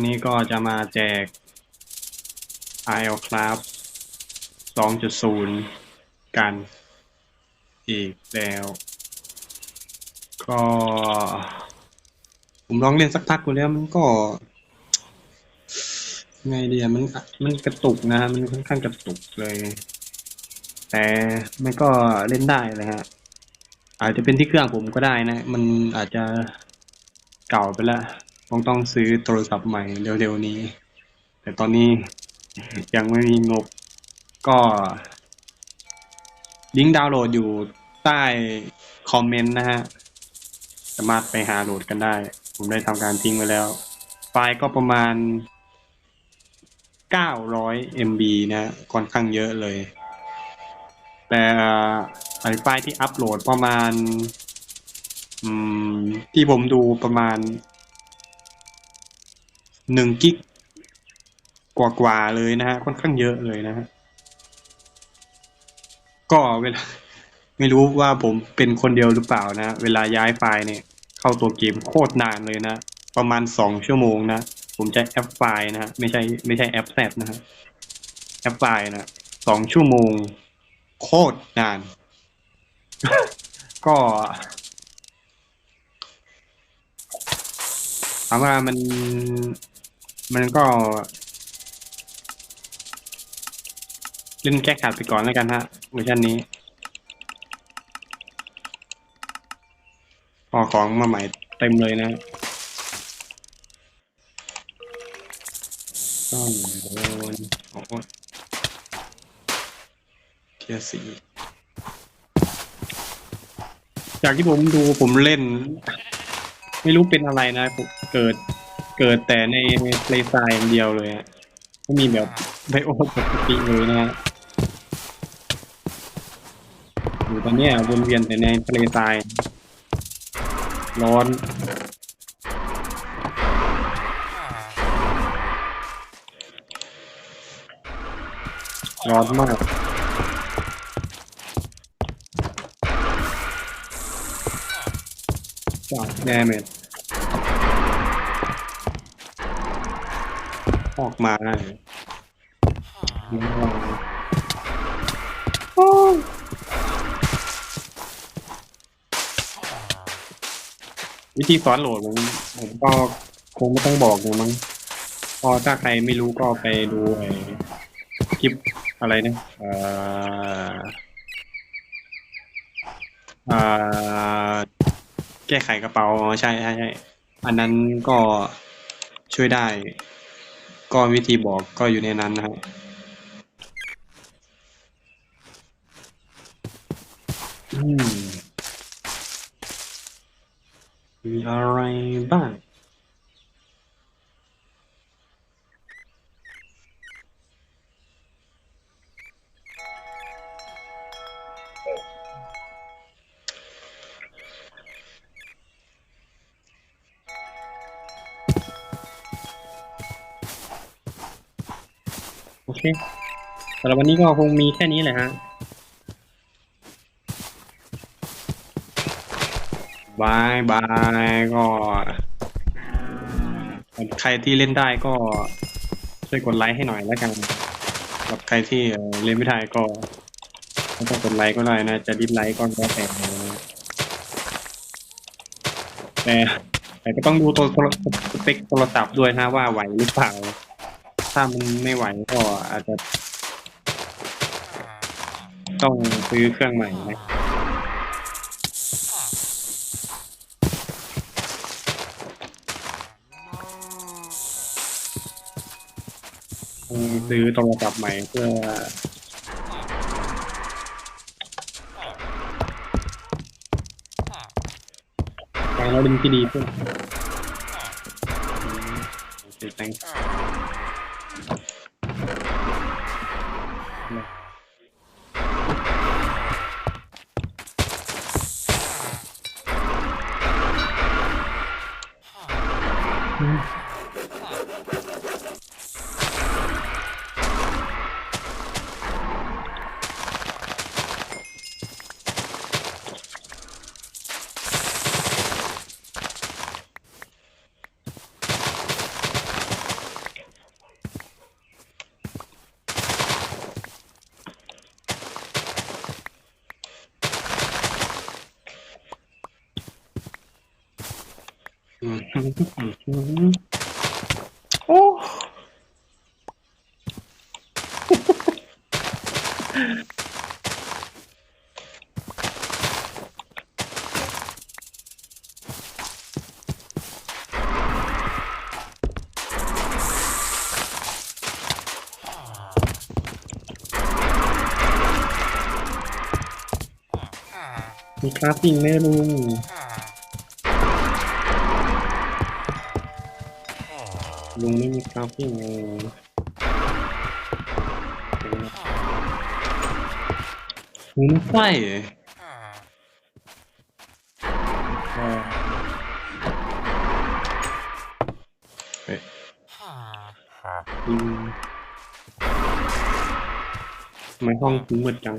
วันนี้ก็จะมาแจก IL Craft 2.0 กันอีกแล้ว ก็ ผมลองเล่นสักพักกูแล้วมันก็ ไงเดียมันมันกระตุกนะฮะ มันค่อนข้างกระตุกเลย แต่มันก็เล่นได้เลยฮะ อาจจะเป็นที่เครื่องผมก็ได้นะ มันอาจจะเก่าไปแล้ว คงต้องซื้อโทรศัพท์ใหม่เร็วๆนี้ แต่ตอนนี้ยังไม่มีงบก็ลิงก์ดาวน์โหลดอยู่ใต้คอมเมนต์นะฮะ สามารถไปหาโหลดกันได้ ผมได้ทำการทิ้งไว้แล้ว ไฟล์ก็ประมาณ 900 MB นะค่อนข้างเยอะเลย แต่ไไฟล์ที่อัปโหลดประมาณมที่ผมดูประมาณ หนึ่งกิกกว่าๆเลยนะฮะค่อนข้างเยอะเลยนะฮะก็เวลาไม่รู้ว่าผมเป็นคนเดียวหรือเปล่านะ เวลาย้ายไฟล์เนี่ย เข้าตัวเกมโคตรนานเลยนะ ประมาณสองชั่วโมงนะ ผมใช้แอปไฟล์นะฮะไม่ใช่ไม่ใช่แอปแซดนะฮะแอปไฟล์นะสองชั่วโมง โคตรนาน ก็ถามว่ามัน มันก็ เล่นแก้ขาดไปก่อนแล้วกันฮะเวอร์ชันนี้พอของมาใหม่เต็มเลยนะต้อนโดนโอ้โหเทียสีจากที่ผมดูผมเล่น ไม่รู้เป็นอะไรนะผมเกิด เกิดแต่ในเพลย์ไซอย่างเดียวเลยอะไม่มีแบบไบโอปกติเลยนะฮะอยู่ตอนเนี้ยวนเวียนแต่ในทะเลทราย ร้อน ร้อนมากจากแดเมจ ออกมาโอ้วิธีสอนโหลดผมผมก็คงไม่ต้องบอกเลยมั้งพอถ้าใครไม่รู้ก็ไปดูไอ้คลิปอะไรนะอ่อเอ่อแก้ไขกระเป๋าใช่ใช่ใช่อันนั้นก็ช่วยได้ ก็วิธีบอกก็อยู่ในนั้นนะครับมีอะไรบ้าง เคสำหรับวันนี้ก็คงมีแค่นี้แหละฮะบายบายก็ใครที่เล่นได้ก็ช่วยกดไลค์ให้หน่อยแล้วกันสำหรับใครที่เล่นไม่ได้ก็ไม่ต้องกดไลค์ก็ได้นะ จะดิสไลค์ก็แล้วแต่แต่แต่ก็ต้องดูตัวสเปคโทรศัพท์ด้วยนะว่าไหวหรือเปล่า ถ้ามันไม่ไหวก็อาจจะต้องซื้อเครื่องใหม่นะซื้อโทรศัพท์ใหม่เพื่อการเราดึงที่ดีขึ้นโอเค thanks โอ้มีคราฟติ้งไหมลุง ลุงไม่มีคราฟติ้งเลยลุงไม่ใช่เออเฮ้ยลุงทำไมห้องคุณมืดจัง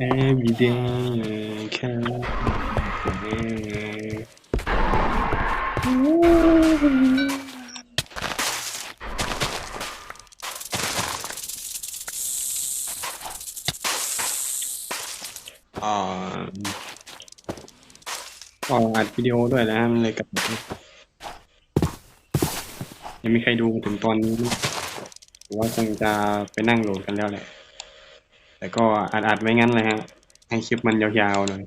Every day can be อ่าก็อัดวิดีโอด้วยนะมันเลยกับยังไม่ใครดูถึงตอนนี้ผมว่าคงจะไปนั่งโหลดกันแล้วแหละ แต่ก็อัดอัดๆไว้งั้นเลยฮะ ให้คลิปมันยาวๆหน่อย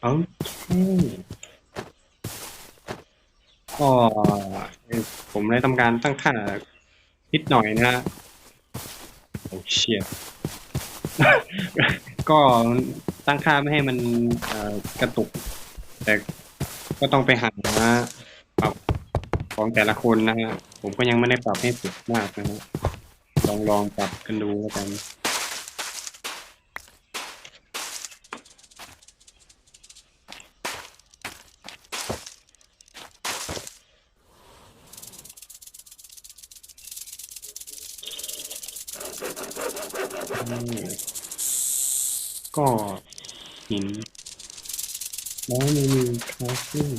โอเคก็ผมได้ทำการตั้งค่านิดหน่อยนะฮะโอ้เชียก็ตั้งค่าไม่ให้มันกระตุกแต่ ก็ต้องไปหาปรับของแต่ละคนนะฮะผมก็ยังไม่ได้ปรับให้สุดมากนะฮะลองลองปรับกันดูแล้วกันก็หิน แล้วมันมีคลาสซิ่ง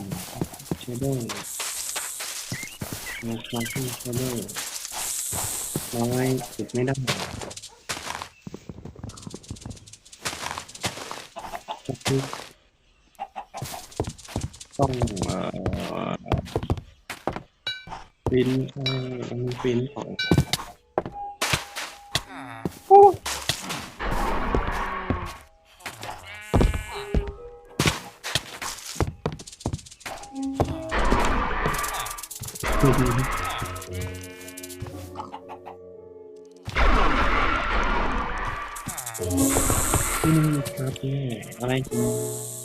เชเดอร์มีคาสซิ่งเชเดอร์น้อยติดไม่ได้ก็คือต้องเอ่อปิ้นเอ่อปิ้นของ อืมครับแม่อะไรกัน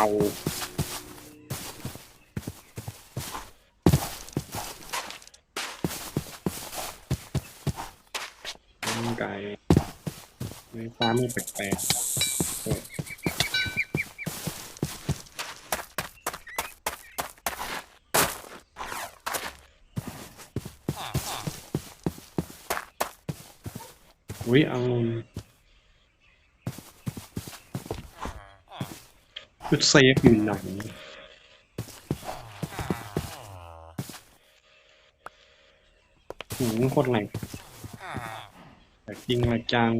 เอาร่างกายไม่ฟ้าไม่แปลกๆอุ้ยองุ่น จุดเซฟอยู่ไหนหืมโคตรแรงแต่จริงละจัง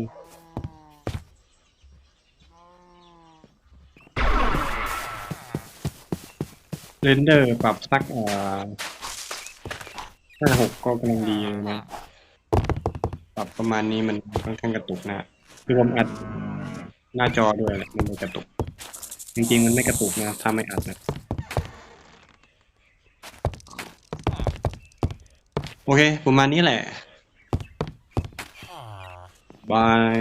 เรนเดอร์ปรับสักอ่อห้าหกก็กำลังดีเลยนะ ปรับประมาณนี้มันค่อนข้างกระตุกนะคือผมอัดหน้าจอด้วยแหละมันเลยกระตุก จริงๆมันไม่กระตุกนะถ้าไม่อัดนะโอเค ประมาณนี้แหละบาย